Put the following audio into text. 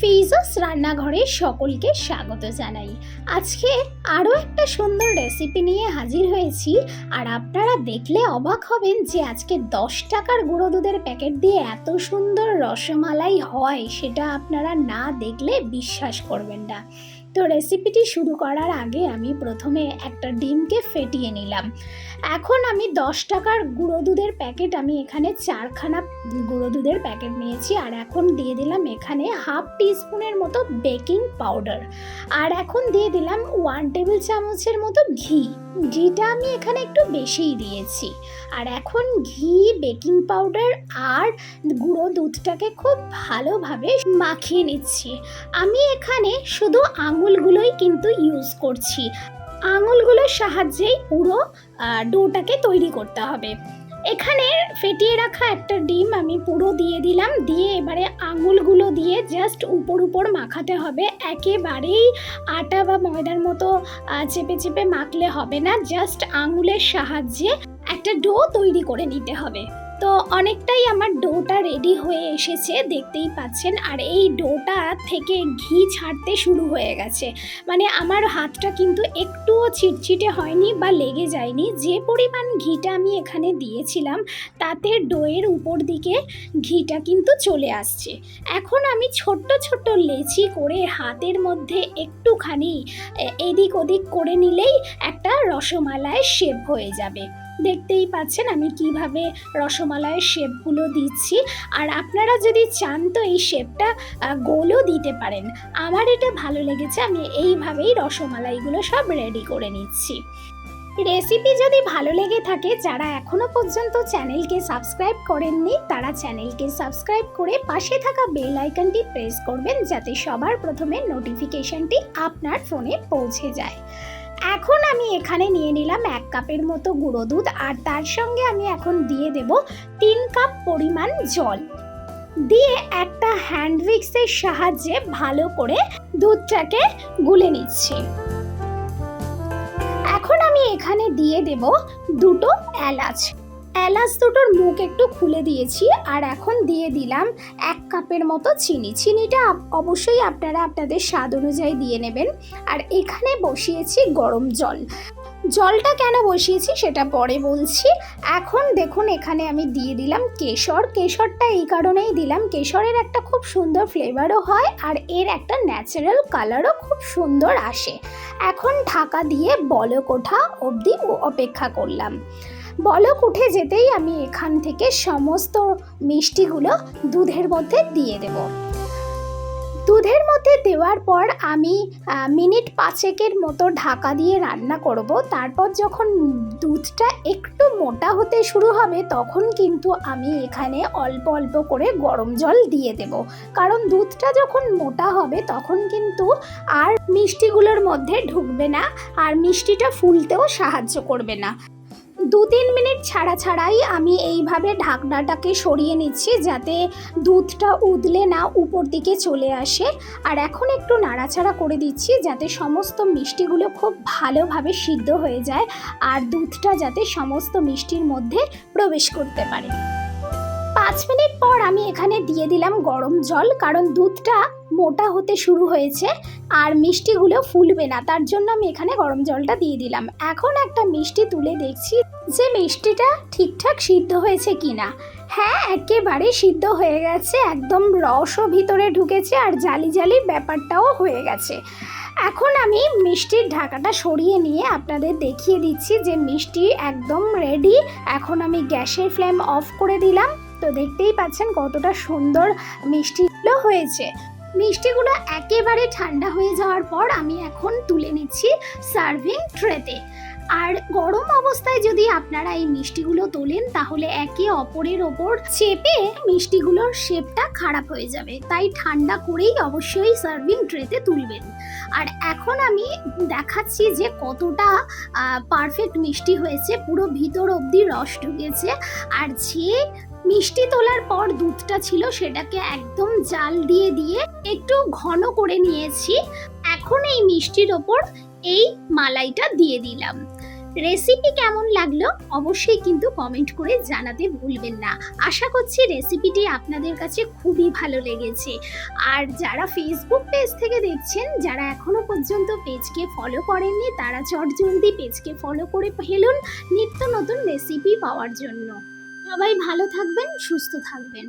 ফিজাস রান্নাঘরে সকলকে স্বাগত জানাই। আজকে আরও একটা সুন্দর রেসিপি নিয়ে হাজির হয়েছি, আর আপনারা দেখলে অবাক হবেন যে আজকে দশ টাকার গুঁড়ো দুধের প্যাকেট দিয়ে এত সুন্দর রসমালাই হয়, সেটা আপনারা না দেখলে বিশ্বাস করবেন না। তো রেসিপিটি শুরু করার আগে আমি প্রথমে একটা ডিমকে ফেটিয়ে নিলাম। এখন আমি দশ টাকার গুঁড়ো দুধের প্যাকেট আমি এখানে চারখানা গুঁড়ো দুধের প্যাকেট নিয়েছি আর এখন দিয়ে দিলাম এখানে হাফ টিস্পুনের মতো বেকিং পাউডার। আর এখন দিয়ে দিলাম ওয়ান টেবিল চামচের মতো ঘি। ঘিটা আমি এখানে একটু বেশিই দিয়েছি। আর এখন ঘি, বেকিং পাউডার আর গুঁড়ো দুধটাকে খুব ভালোভাবে মাখিয়ে নিচ্ছি। আমি এখানে শুধু আঙুলগুলোই কিন্তু ইউজ করছি। আঙুলগুলোর সাহায্যেই পুরো ডোটাকে তৈরি করতে হবে। এখানে ফেটিয়ে রাখা একটা ডিম আমি পুরো দিয়ে দিলাম। দিয়ে এবারে আঙুলগুলো দিয়ে জাস্ট উপর উপর মাখাতে হবে। একেবারেই আটা বা ময়দার মতো চেপে চেপে মাখলে হবে না। জাস্ট আঙুলের সাহায্যে একটা ডো তৈরি করে নিতে হবে। তো অনেকটাই আমার ডোটা রেডি হয়ে এসেছে, দেখতেই পাচ্ছেন। আর এই ডোটা থেকে ঘি ছাড়তে শুরু হয়ে গেছে। মানে আমার হাতটা কিন্তু একটুও ছিটছিটে হয়নি বা লেগে যায়নি। যে পরিমাণ ঘিটা আমি এখানে দিয়েছিলাম, তাতে ডোয়ের উপর দিকে ঘিটা কিন্তু চলে আসছে। এখন আমি ছোট্ট ছোট্ট লেচি করে হাতের মধ্যে একটুখানি এদিক ওদিক করে নিলেই একটা রসমালাইয়ের শেপ হয়ে যাবে। দেখতেই পাচ্ছেন আমি কীভাবে রসমালাইয়ের শেপগুলো দিচ্ছি। আর আপনারা যদি চান তো এই শেপটা গোলও দিতে পারেন। আমার এটা ভালো লেগেছে, আমি এইভাবেই রসমালাইগুলো সব রেডি করে নিচ্ছি। রেসিপি যদি ভালো লেগে থাকে, যারা এখনও পর্যন্ত চ্যানেলকে সাবস্ক্রাইব করেননি, তারা চ্যানেলকে সাবস্ক্রাইব করে পাশে থাকা বেল আইকনটি প্রেস করবেন, যাতে সবার প্রথমে নোটিফিকেশনটি আপনার ফোনে পৌঁছে যায়। এখন আমি এখানে নিয়ে নিলাম এক কাপের মতো গুঁড়ো দুধ আর তার সঙ্গে আমি এখন দিয়ে দেব তিন কাপ পরিমাণ জল। দিয়ে একটা হ্যান্ড উইক্সের সাহায্যে ভালো করে দুধটাকে গুলে নিচ্ছি। এখন আমি এখানে দিয়ে দেব দুটো এলাচ। এলাচ দুটোর মুখ একটু খুলে দিয়েছি আর এখন দিয়ে দিলাম এক কাপের মতো চিনি। চিনিটা অবশ্যই আপনারা আপনাদের স্বাদ অনুযায়ী দিয়ে নেবেন। আর এখানে বসিয়েছি গরম জল। জলটা কেন বসিয়েছি সেটা পরে বলছি। এখন দেখুন, এখানে আমি দিয়ে দিলাম কেশর। কেশরটা এই কারণেই দিলাম। কেশরের একটা খুব সুন্দর ফ্লেভারও হয় আর এর একটা ন্যাচারাল কালারও খুব সুন্দর আসে। এখন ঢাকা দিয়ে বলকোঠা অবধি অপেক্ষা করলাম। বলক উঠে যেতেই আমি এখান থেকে সমস্ত মিষ্টিগুলো দুধের মধ্যে দিয়ে দেব। দুধের মধ্যে দেওয়ার পর আমি মিনিট পাঁচেকের মতো ঢাকা দিয়ে রান্না করব। তারপর যখন দুধটা একটু মোটা হতে শুরু হবে, তখন কিন্তু আমি এখানে অল্প অল্প করে গরম জল দিয়ে দেব। কারণ দুধটা যখন মোটা হবে, তখন কিন্তু আর মিষ্টিগুলোর মধ্যে ঢুকবে না, আর মিষ্টিটা ফুলতেও সাহায্য করবে না। দু তিন মিনিট ছাড়া ছাড়াই আমি এইভাবে ঢাকনাটাকে সরিয়ে নিচ্ছি যাতে দুধটা উদলে না উপর দিকে চলে আসে। আর এখন একটু নাড়াচাড়া করে দিচ্ছি যাতে সমস্ত মিষ্টিগুলো খুব ভালোভাবে সিদ্ধ হয়ে যায় আর দুধটা যাতে সমস্ত মিষ্টির মধ্যে প্রবেশ করতে পারে। পাঁচ মিনিট পর আমি এখানে দিয়ে দিলাম গরম জল, কারণ দুধটা মোটা হতে শুরু হয়েছে আর মিষ্টিগুলো ফুলবে না, তার জন্য আমি এখানে গরম জলটা দিয়ে দিলাম। এখন একটা মিষ্টি তুলে দেখছি যে মিষ্টিটা ঠিকঠাক সিদ্ধ হয়েছে কিনা। হ্যাঁ একেবারে সিদ্ধ হয়ে গেছে, একদম রসও ভিতরে ঢুকেছে আর জালি জালি ব্যাপারটাও হয়ে গেছে। এখন আমি মিষ্টির ঢাকাটা সরিয়ে নিয়ে আপনাদের দেখিয়ে দিচ্ছি যে মিষ্টি একদম রেডি এখন আমি গ্যাসের ফ্লেম অফ করে দিলাম। তো দেখতেই পাচ্ছেন কতটা সুন্দর মিষ্টিগুলো হয়েছে। মিষ্টিগুলো একেবারে ঠান্ডা হয়ে যাওয়ার পর আমি এখন তুলে নিচ্ছি সার্ভিং ট্রেতে আর গরম অবস্থায় যদি আপনারা এই মিষ্টিগুলো তোলেন, তাহলে একে অপরের ওপর চেপে মিষ্টিগুলোর শেপটা খারাপ হয়ে যাবে। তাই ঠান্ডা করেই অবশ্যই সার্ভিং ট্রেতে তুলবেন। আর এখন আমি দেখাচ্ছি যে কতটা পারফেক্ট মিষ্টি হয়েছে। পুরো ভিতর অবধি রস ঢুকেছে। আর যে মিষ্টি তোলার পর দুধটা ছিল, সেটাকে একদম জাল দিয়ে দিয়ে একটু ঘন করে নিয়েছি। এখন এই মিষ্টির ওপর এই মালাইটা দিয়ে দিলাম। রেসিপি কেমন লাগল? অবশ্যই কিন্তু কমেন্ট করে জানাতে ভুলবেন না। আশা করছি রেসিপিটি আপনাদের কাছে খুবই ভালো লেগেছে। আর যারা ফেসবুক পেজ থেকে দেখছেন, যারা এখনও পর্যন্ত পেজকে ফলো করেননি, তারা চটজলদি পেজকে ফলো করে ফেলুন নিত্য নতুন রেসিপি পাওয়ার জন্য। সবাই ভালো থাকবেন, সুস্থ থাকবেন।